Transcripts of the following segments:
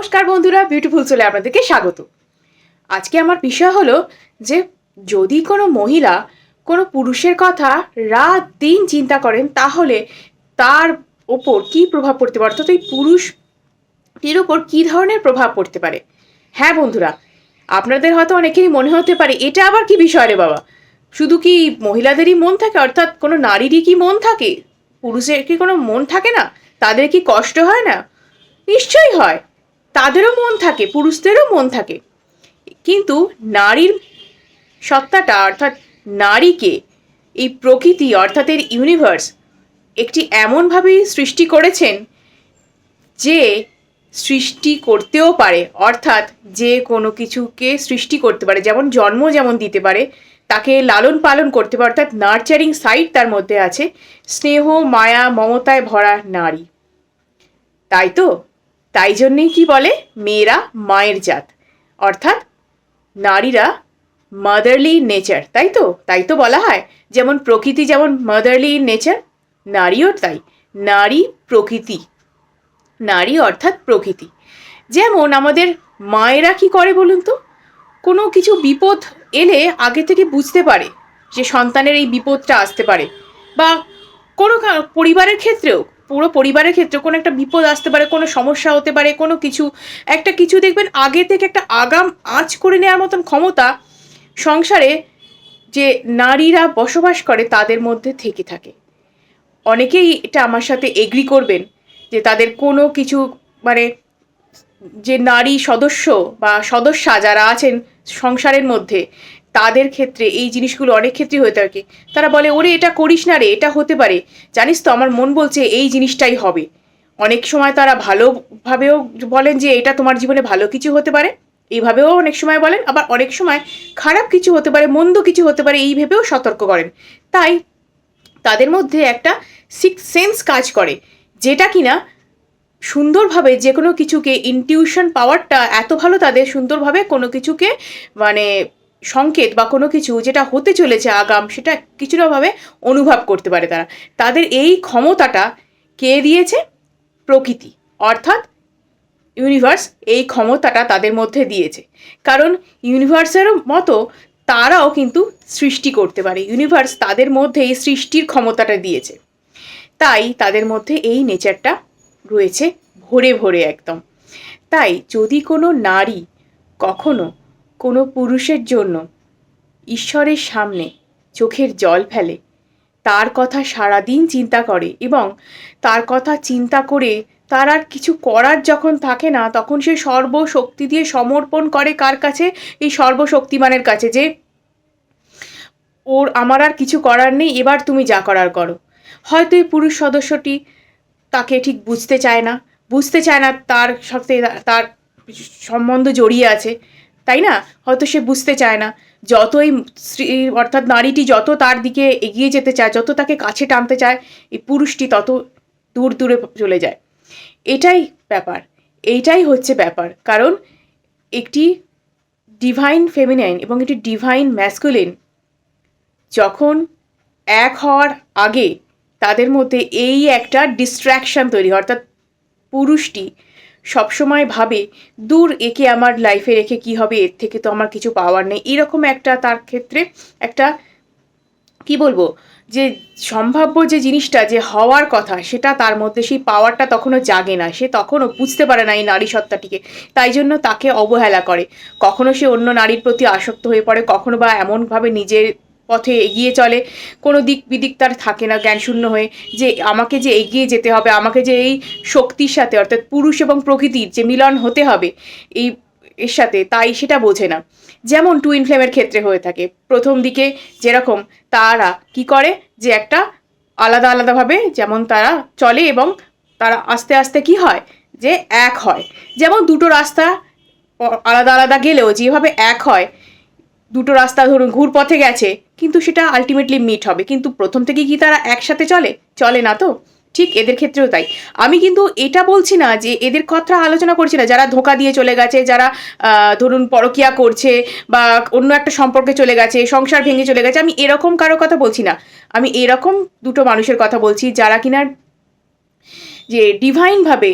নমস্কার বন্ধুরা বিউটিফুল চলে আপনাদেরকে স্বাগত। আজকে আমার বিষয় হলো যে যদি কোনো মহিলা কোনো পুরুষের কথা রাত দিন চিন্তা করেন, তাহলে তার ওপর কী প্রভাব পড়তে পারে? অর্থাৎ এই পুরুষটির ওপর কী ধরনের প্রভাব পড়তে পারে? হ্যাঁ বন্ধুরা, আপনাদের হয়তো অনেকেরই মনে হতে পারে, এটা আবার কি বিষয় রে বাবা? শুধু কি মহিলাদেরই মন থাকে? অর্থাৎ কোনো নারীরই কি মন থাকে? পুরুষের কি কোনো মন থাকে না? তাদের কি কষ্ট হয় না? নিশ্চয়ই হয়। তাদেরও মন থাকে, পুরুষদেরও মন থাকে। কিন্তু নারীর সত্তাটা অর্থাৎ নারীকে এই প্রকৃতি অর্থাৎ এর ইউনিভার্স একটি এমনভাবেই সৃষ্টি করেছেন যে সৃষ্টি করতেও পারে, অর্থাৎ যে কোনো কিছুকে সৃষ্টি করতে পারে, যেমন জন্ম যেমন দিতে পারে, তাকে লালন পালন করতে পারে, অর্থাৎ নার্চারিং সাইড তার মধ্যে আছে, স্নেহ, মায়া, মমতায় ভরা নারী। তাই তো? তাই জন্যেই কি বলে? মেয়েরা মায়ের জাত। অর্থাৎ নারীরা মাদারলি নেচার তাই তো? তাই তো বলা হয়। যেমন প্রকৃতি যেমন মাদারলি নেচার নারীও তাই। নারী প্রকৃতি। নারী অর্থাৎ প্রকৃতি। যেমন আমাদের মায়েরা কি করে বলুন তো? কোনো কিছু বিপদ এলে আগে থেকে বুঝতে পারে যে সন্তানের এই বিপদটা আসতে পারে। বা কোনো পরিবারের ক্ষেত্রেও পুরো পরিবারের ক্ষেত্রে কোনো একটা বিপদ আসতে পারে, কোনো সমস্যা হতে পারে, কোনো কিছু। একটা কিছু দেখবেন, আগে থেকে একটা আগাম আঁচ করে নেওয়ার মতন ক্ষমতা সংসারে যে নারীরা বসবাস করে তাদের মধ্যে থেকে থাকে। অনেকেই এটা আমার সাথে এগ্রি করবেন যে তাদের কোনো কিছু মানে যে নারী সদস্য বা সদস্যা যারা আছেন সংসারের মধ্যে তাদের ক্ষেত্রে, এই জিনিসগুলো অনেক ক্ষেত্রেই হয়ে থাকে তারা বলে, ওরে, এটা করিস না রে, এটা হতে পারে। জানিস তো, আমার মন বলছে, এই জিনিসটাই হবে। অনেক সময় তারা ভালোভাবেও বলেন যে, এটা তোমার জীবনে ভালো কিছু হতে পারে। এইভাবেও অনেক সময় বলেন, আবার অনেক সময় খারাপ কিছু হতে পারে, মন্দ কিছু হতে পারে, এই ভেবেও সতর্ক করেন। তাই তাদের মধ্যে একটা সিক্স সেন্স কাজ করে, যেটা কিনা সুন্দরভাবে যে কোনো কিছুকে ইনটিউশন পাওয়ারটা এত ভালো তাদের সুন্দরভাবে কোনো কিছুকে মানে সংকেত বা কোনো কিছু যেটা হতে চলেছে আগাম, সেটা কিছুটাভাবে অনুভব করতে পারে তারা। তাদের এই ক্ষমতাটা কে দিয়েছে? প্রকৃতি। অর্থাৎ ইউনিভার্স এই ক্ষমতাটা তাদের মধ্যে দিয়েছে। কারণ ইউনিভার্সের মতো তারাও কিন্তু সৃষ্টি করতে পারে। ইউনিভার্স তাদের মধ্যে এই সৃষ্টির ক্ষমতাটা দিয়েছে। তাই তাদের মধ্যে এই নেচারটা রয়েছে ভরে ভরে একদম। তাই যদি কোনো নারী কখনো কোনো পুরুষের জন্য ঈশ্বরের সামনে চোখের জল ফেলে। তার কথা সারাদিন চিন্তা করে এবং তার কথা চিন্তা করে তার আর কিছু করার যখন থাকে না, তখন সে সর্বশক্তি দিয়ে সমর্পণ করে কার কাছে? এই সর্বশক্তিমানের কাছে যে, ওর আমার আর কিছু করার নেই, এবার তুমি যা করার করো। হয়তো এই পুরুষ সদস্যটি তাকে ঠিক বুঝতে চায় না, বুঝতে চায় না তার সাথে তার সম্বন্ধ জড়িয়ে আছে। তাই না? হয়তো সে বুঝতে চায় না। যতই স্ত্রী, অর্থাৎ নারীটি যত তার দিকে এগিয়ে যেতে চায়, যত তাকে কাছে টানতে চায়, এই পুরুষটি তত দূর দূরে চলে যায়। এটাই ব্যাপার। এইটাই হচ্ছে ব্যাপার। কারণ একটি ডিভাইন ফেমিনাইন এবং একটি ডিভাইন ম্যাসকুলিন যখন এক হওয়ার আগে তাদের মধ্যে এই একটা ডিস্ট্র্যাকশন তৈরি অর্থাৎ পুরুষটি সবসময় ভাবে, দূর একে আমার লাইফে রেখে কি হবে? এর থেকে তো আমার কিছু পাওয়ার নেই। এরকম একটা তার ক্ষেত্রে একটা, কি বলব, যে সম্ভাব্য যে জিনিসটা যে হওয়ার কথা, সেটা তার মধ্যে সেই পাওয়ারটা তখনও জাগে না। সে তখনও বুঝতে পারে না এই নারী সত্তাটিকে। তাই জন্য তাকে অবহেলা করে। কখনো সে অন্য নারীর প্রতি আসক্ত হয়ে পড়ে, কখনো বা এমনভাবে নিজের পথে এগিয়ে চলে। কোনো দিক বিদিক তার থাকে না, জ্ঞানশূন্য হয়ে যে আমাকে যে এগিয়ে যেতে হবে, আমাকে যে এই শক্তির সাথে, অর্থাৎ পুরুষ এবং প্রকৃতির যে মিলন হতে হবে, এই এর সাথে তাই সেটা বোঝে না। যেমন টুইন ফ্লেমের ক্ষেত্রে হয়ে থাকে। প্রথম দিকে যেরকম তারা কি করে? যে একটা আলাদা আলাদাভাবে যেমন তারা চলে এবং তারা আস্তে আস্তে কি হয়? যে এক হয়। যেমন দুটো রাস্তা, আলাদা আলাদা গেলেও যেভাবে এক হয় দুটো রাস্তা ধরুন ঘুরপথে গেছে, কিন্তু সেটা আলটিমেটলি মিট হবে। কিন্তু প্রথম থেকে কি তারা একসাথে চলে? চলে না তো? ঠিক এদের ক্ষেত্রেও তাই। আমি কিন্তু এটা বলছি না যে এদের কথা আলোচনা করছি না। যারা ধোকা দিয়ে চলে গেছে, যারা ধরুন পরকিয়া করছে বা অন্য একটা সম্পর্কে চলে গেছে, সংসার ভেঙে চলে গেছে, আমি এরকম কারও কথা বলছি না। আমি এরকম দুটো মানুষের কথা বলছি যারা কিনা যে ডিভাইনভাবে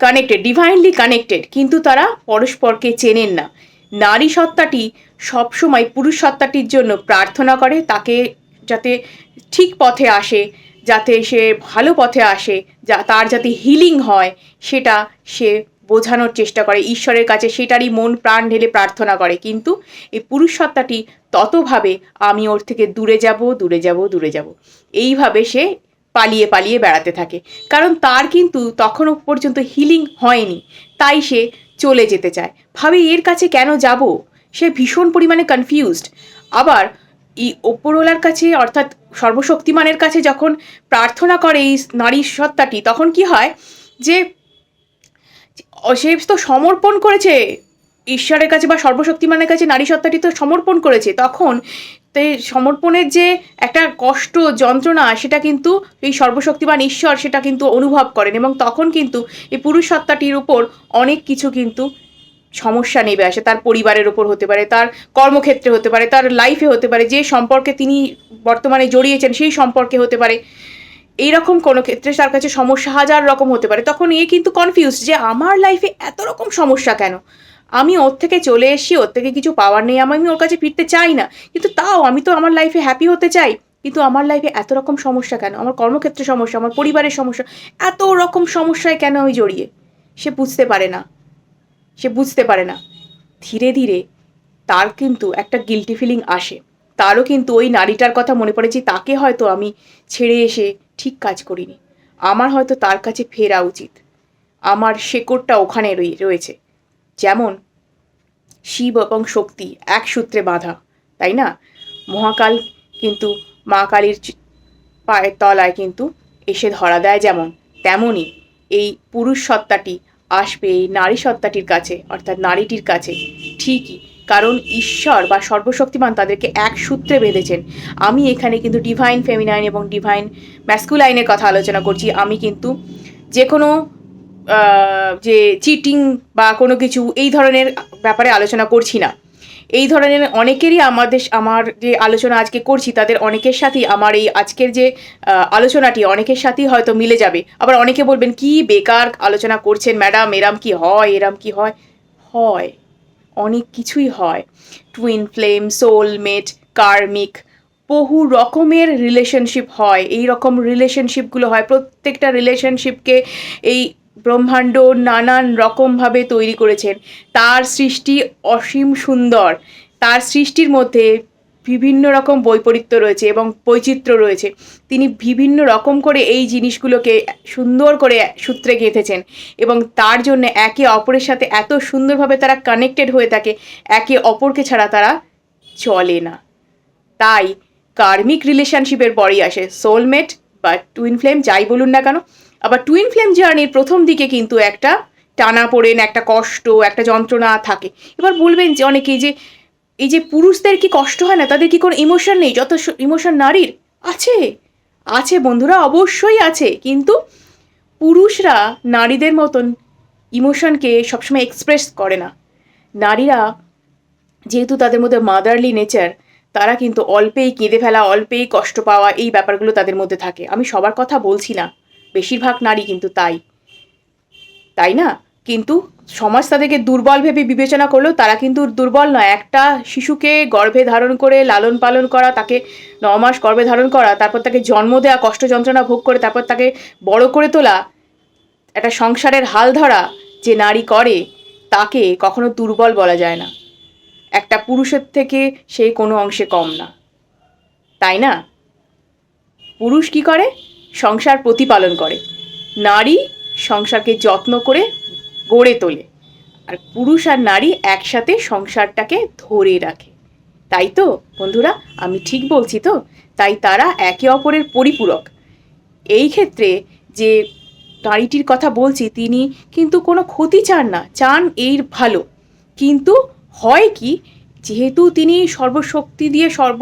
কানেক্টেড ডিভাইনলি কানেক্টেড কিন্তু তারা পরস্পরকে চেনেন না। নারী সত্তাটি সবসময় পুরুষ সত্তাটির জন্য প্রার্থনা করে, তাকে যাতে ঠিক পথে আসে, যাতে সে ভালো পথে আসে, যা তার যাতে হিলিং হয়, সেটা সে বোঝানোর চেষ্টা করে। ঈশ্বরের কাছে সেটারই মন প্রাণ ঢেলে প্রার্থনা করে। কিন্তু এই পুরুষ সত্তাটি ততভাবে আমি ওর থেকে দূরে যাব দূরে যাব দূরে যাব। এইভাবে সে পালিয়ে পালিয়ে বেড়াতে থাকে। কারণ তার কিন্তু তখনও পর্যন্ত হিলিং হয়নি। তাই সে চলে যেতে চায়। ভাবে এর কাছে কেন যাব? সে ভীষণ পরিমাণে কনফিউজড আবার এই ওপরওয়ালার কাছে অর্থাৎ সর্বশক্তিমানের কাছে যখন প্রার্থনা করে এই নারী সত্তাটি, তখন কি হয় যে সে তো সমর্পণ করেছে, ঈশ্বরের কাছে বা সর্বশক্তিমানের কাছে নারী সত্তাটি তো সমর্পণ করেছে, তখন তো সমর্পণের যে একটা কষ্ট, যন্ত্রণা, সেটা কিন্তু এই সর্বশক্তিমান ঈশ্বর সেটা কিন্তু অনুভব করেন এবং তখন কিন্তু এই পুরুষ সত্তাটির উপর অনেক কিছু কিন্তু সমস্যা নেবে আসে, তার পরিবারের ওপর হতে পারে, তার কর্মক্ষেত্রে হতে পারে, তার লাইফে হতে পারে, যে সম্পর্কে তিনি বর্তমানে জড়িয়েছেন সেই সম্পর্কে হতে পারে। এইরকম কোনো ক্ষেত্রে তার কাছে সমস্যা হাজার রকম হতে পারে। তখন এ কিন্তু কনফিউজ যে আমার লাইফে এত রকম সমস্যা কেন? আমি ওর থেকে চলে এসেছি, ওর থেকে কিছু পাওয়ার নেই, আমি ওর কাছে ফিরতে চাই না। কিন্তু তাও আমি তো আমার লাইফে হ্যাপি হতে চাই। কিন্তু আমার লাইফে এত রকম সমস্যা কেন? আমার কর্মক্ষেত্রে সমস্যা, আমার পরিবারের সমস্যা, এত রকম সমস্যায় কেন আমি জড়িয়ে? সে বুঝতে পারে না। সে বুঝতে পারে না। ধীরে ধীরে তার কিন্তু একটা গিলটি ফিলিং আসে। তারও কিন্তু ওই নারীটার কথা মনে পড়ে যে, তাকে হয়তো আমি ছেড়ে এসে ঠিক কাজ করিনি। আমার হয়তো তার কাছে ফেরা উচিত। আমার শেকড়টা ওখানে রয়েছে। যেমন শিব এবং শক্তি এক সূত্রে বাঁধা, তাই না? মহাকাল কিন্তু মা কালীর পায়ের তলায় কিন্তু এসে ধরা দেয় যেমন তেমনই এই পুরুষ সত্তাটি আসবে এই নারী সত্তাটির কাছে, অর্থাৎ নারীটির কাছে। ঠিকই, কারণ ঈশ্বর বা সর্বশক্তিমান তাদেরকে এক সূত্রে বেঁধেছেন। আমি এখানে কিন্তু ডিভাইন ফেমিনাইন এবং ডিভাইন ম্যাস্কুলাইনের কথা আলোচনা করছি। আমি কিন্তু যে কোনো যে চিটিং বা কোনো কিছু এই ধরনের ব্যাপারে আলোচনা করছি না। এই ধরনের অনেকেরই আমাদের আমার যে আলোচনা আজকে করছি, তাদের অনেকের সাথেই আমার এই আজকের যে আলোচনাটি, অনেকের সাথেই হয়তো মিলে যাবে। আবার অনেকে বলবেন, কি বেকার আলোচনা করছেন ম্যাডাম, এরাম কি হয়, এরাম কি হয়? হয়। অনেক কিছুই হয়। টুইন ফ্লেম সোলমেট কার্মিক বহু রকমের রিলেশনশিপ হয়। এই রকম রিলেশনশিপগুলো হয়। প্রত্যেকটা রিলেশনশিপকে এই ব্রহ্মাণ্ড নানান রকমভাবে তৈরি করেছেন। তার সৃষ্টি অসীম সুন্দর। তার সৃষ্টির মধ্যে বিভিন্ন রকম বৈপরীত্য রয়েছে এবং বৈচিত্র্য রয়েছে। তিনি বিভিন্ন রকম করে এই জিনিসগুলোকে সুন্দর করে সূত্রে গেঁথেছেন এবং তার জন্য একে অপরের সাথে এত সুন্দরভাবে তারা কানেক্টেড হয়ে থাকে, একে অপরকে ছাড়া তারা চলে না। তাই কার্মিক রিলেশনশিপের পরই আসে। সোলমেট বা টুইন ফ্লেম যাই বলুন না কেন আবার টুইন ফ্লেম জার্নির প্রথম দিকে কিন্তু একটা টানা পড়েন, একটা কষ্ট, একটা যন্ত্রণা থাকে। এবার বলবেন যে অনেকেই যে এই যে পুরুষদের কি কষ্ট হয় না? তাদের কি কোনো ইমোশন নেই? যত ইমোশন নারীর? আছে। আছে বন্ধুরা, অবশ্যই আছে। কিন্তু পুরুষরা নারীদের মতন ইমোশনকে সবসময় এক্সপ্রেস করে না। নারীরা যেহেতু তাদের মধ্যে মাদারলি নেচার তারা কিন্তু অল্পেই কেঁদে ফেলা, অল্পেই কষ্ট পাওয়া এই ব্যাপারগুলো তাদের মধ্যে থাকে। আমি সবার কথা বলছি না। বেশিরভাগ নারী কিন্তু তাই। তাই না? কিন্তু সমাজ তাদেরকে দুর্বল ভেবে বিবেচনা করলেও তারা কিন্তু দুর্বল নয়। একটা শিশুকে গর্ভে ধারণ করে লালন পালন করা, তাকে ন মাস গর্ভে ধারণ করা, তারপর তাকে জন্ম দেওয়া কষ্ট যন্ত্রণা ভোগ করে, তারপর তাকে বড় করে তোলা, একটা সংসারের হাল ধরা যে নারী করে, তাকে কখনো দুর্বল বলা যায় না। একটা পুরুষের থেকে সে কোনো অংশে কম না। তাই না? পুরুষ কি করে? সংসার প্রতিপালন করে। নারী সংসারকে যত্ন করে গড়ে তোলে। আর পুরুষ আর নারী একসাথে সংসারটাকে ধরে রাখে। তাই তো, বন্ধুরা, আমি ঠিক বলছি তো? তাই তারা একে অপরের পরিপূরক। এই ক্ষেত্রে যে নারীটির কথা বলছি, তিনি কিন্তু কোনো ক্ষতি চান না, চান এই ভালো। কিন্তু হয় কি যেহেতু তিনি সর্বশক্তি দিয়ে সর্ব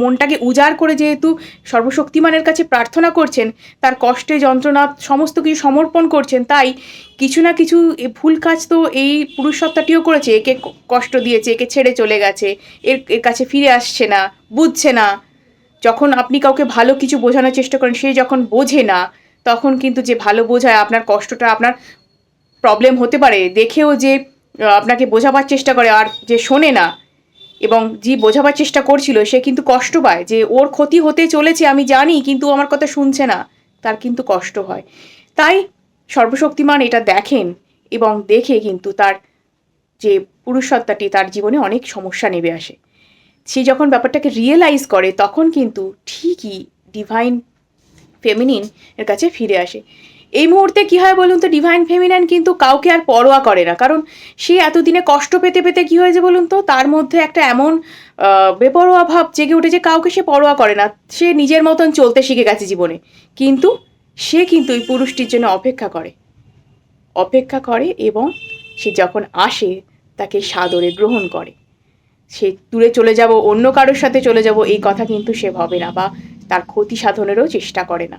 মনটাকে উজাড় করে যেহেতু সর্বশক্তিমানের কাছে প্রার্থনা করছেন, তার কষ্টে যন্ত্রণা সমস্ত কিছু সমর্পণ করছেন, তাই কিছু না কিছু ভুল কাজ তো এই পুরুষ সত্তাটিও করেছে। একে কষ্ট দিয়েছে, একে ছেড়ে চলে গেছে, এর এর কাছে ফিরে আসছে না, বুঝছে না। যখন আপনি কাউকে ভালো কিছু বোঝানোর চেষ্টা করেন, সে যখন বোঝে না, তখন কিন্তু যে ভালো বোঝায়, আপনার কষ্টটা আপনার প্রবলেম হতে পারে। দেখেও যে আপনাকে বোঝাবার চেষ্টা করে আর যে শোনে না, এবং যে বোঝাবার চেষ্টা করছিল, সে কিন্তু কষ্ট পায় যে ওর ক্ষতি হতে চলেছে, আমি জানি, কিন্তু আমার কথা শুনছে না, তার কিন্তু কষ্ট হয়। তাই সর্বশক্তিমান এটা দেখেন এবং দেখে কিন্তু তার যে পুরুষসত্তাটি তার জীবনে অনেক সমস্যা নেমে আসে। সে যখন ব্যাপারটাকে রিয়েলাইজ করে, তখন কিন্তু ঠিকই ডিভাইন ফেমিনিন এর কাছে ফিরে আসে। এই মুহূর্তে কি হয় বলুন তো ডিভাইন ফেমিনাইন কিন্তু কাউকে আর পরোয়া করে না। কারণ সে এতদিনে কষ্ট পেতে পেতে কি হয়েছে বলুন তো, তার মধ্যে একটা এমন বেপরোয়া ভাব জেগে উঠেছে কাউকে সে পরোয়া করে না। সে নিজের মতন চলতে শিখে গেছে জীবনে। কিন্তু সে কিন্তু ওই পুরুষটির জন্য অপেক্ষা করে। অপেক্ষা করে এবং সে যখন আসে, তাকে সাদরে গ্রহণ করে। সে দূরে চলে যাব, অন্য কারোর সাথে চলে যাব, এই কথা কিন্তু সে ভাবে না বা তার ক্ষতি সাধনেরও চেষ্টা করে না।